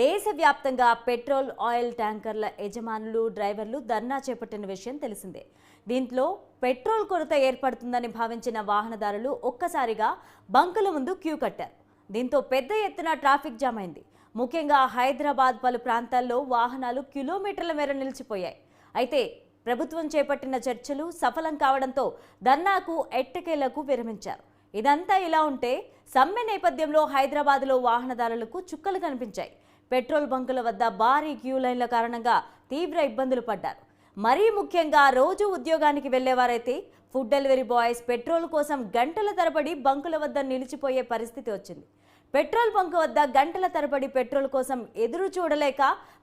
దేశవ్యాప్తంగా petrol oil ట్యాంకర్ల యజమానులు డ్రైవర్లు ధర్నా చేపట్టిన విషయం తెలిసిందే. దీంట్లో పెట్రోల్ కొరత ఏర్పడుతుందని భావించిన వాహనదారులు ఒక్కసారిగా బంకుల ముందు క్యూ కట్టారు. దీంతో పెద్ద ఎత్తున ట్రాఫిక్ జామ్ అయింది ముఖ్యంగా హైదరాబాద్ పలు ప్రాంతాల్లో వాహనాలు కిలోమీటర్ల మేర నిలిచిపోయాయి. అయితే ప్రభుత్వం చేపట్టిన చర్చలు సఫలం కావడంతో ధర్నాకు ఎట్టకేలకు విరమించారు. ఇదంతా ఇలా ఉంటే సమ్మె నేపథ్యంలో హైదరాబాద్లో వాహనదారులకు చుక్కలు కనిపించాయి. పెట్రోల్ బంకుల వద్ద భారీ క్యూ లైన్ల కారణంగా తీవ్ర ఇబ్బందులు పడ్డారు. మరీ ముఖ్యంగా రోజు ఉద్యోగానికి వెళ్ళేవారైతే ఫుడ్ డెలివరీ బాయ్స్ పెట్రోల్ కోసం గంటల తరబడి బంకుల వద్ద నిలిచిపోయే పరిస్థితి వచ్చింది. పెట్రోల్ బంక్ వద్ద గంటల తరబడి పెట్రోల్ కోసం ఎదురు చూడలేక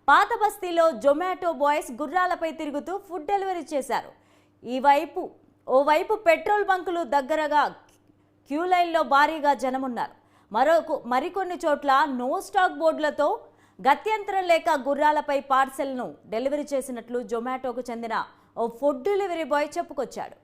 పాత బస్తీలో జొమాటో బాయ్స్ గుర్రాలపై తిరుగుతూ ఫుడ్ డెలివరీ చేశారు. ఈ వైపు ఓవైపు పెట్రోల్ బంకులు దగ్గరగా క్యూ లైన్లో భారీగా జనమున్నారు. మరో మరికొన్ని చోట్ల నో స్టాక్ బోర్డులతో గత్యంతరం లేక గుర్రాలపై పార్సెల్ను డెలివరీ చేసినట్లు జొమాటోకు చెందిన ఓ ఫుడ్ డెలివరీ బాయ్ చెప్పుకొచ్చాడు.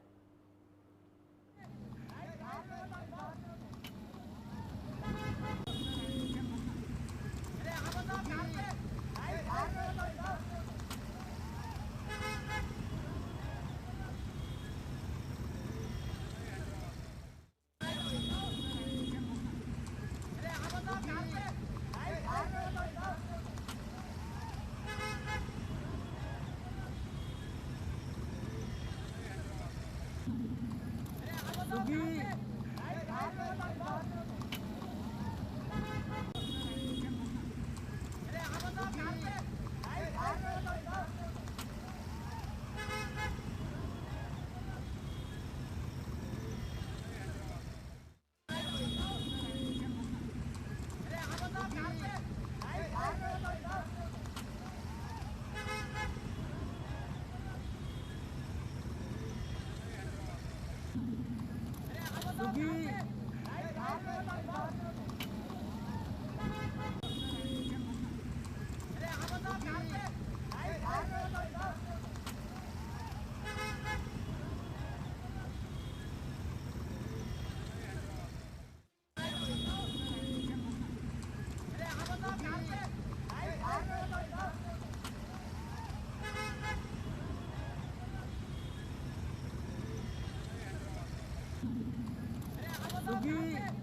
一